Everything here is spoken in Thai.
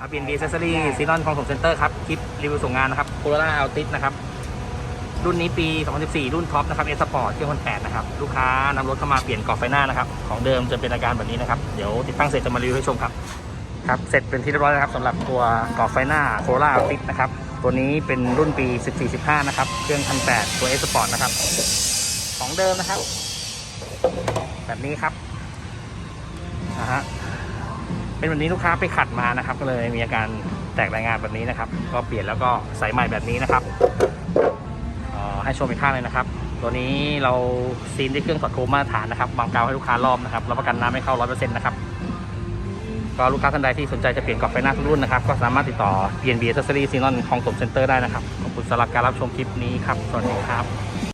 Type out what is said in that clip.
อาเบียนบีเซสซอรี่ซีนอนของสมเซ็นเตอร์ครับคลิปรีวิวส่งงานนะครับโคโร a าอัลติสนะครับรุ่นนี้ปี 2014 รุ่นท็อปนะครับเอสปอร์ตเครื่องพันแปดนะครับ ลูกค้านำรถเข้ามาเปลี่ยนกรอบไฟหน้านะครับ ของเดิมจะเป็นอาการแบบนี้นะครับ เดี๋ยวติดตั้งเสร็จจะมารีวิวให้ชมครับ ครับ เสร็จเป็นที่เรียบร้อยแล้วครับสำหรับตัวกรอบไฟหน้าโคโร a าอัลติสนะครับ ตัวนี้เป็นรุ่นปี 14-15 นะครับ เครื่องพันแปดตัวเอสปอร์ตนะครับ ของเดิมนะครับ แบบนี้ครับนะฮะ เป็นแบบนี้ลูกค้าไปขัดมานะครับ ก็เลยมีอาการแตกรายงานแบบนี้นะครับ ก็เปลี่ยนแล้วก็ใส่ใหม่แบบนี้นะครับออให้ชมอีกข้างเลยนะครับ ตัวนี้เราซีนด้วยเครื่องถอดโคมมาตรฐานนะครับวางกาวให้ลูกค้ารอบนะครับรับประกันน้ำไม่เข้าร้อยเปอร์เซ็นต์นะครับก็ลูกค้าท่านใดที่สนใจจะเปลี่ยนกรอบไฟหน้าทุกรุ่นนะครับ ก็สามารถติดต่อ PNB Accessory Xenon ของสมเซ็นเตอร์ได้นะครับ ขอบคุณสำหรับการรับชมคลิปนี้ครับ สวัสดีครับ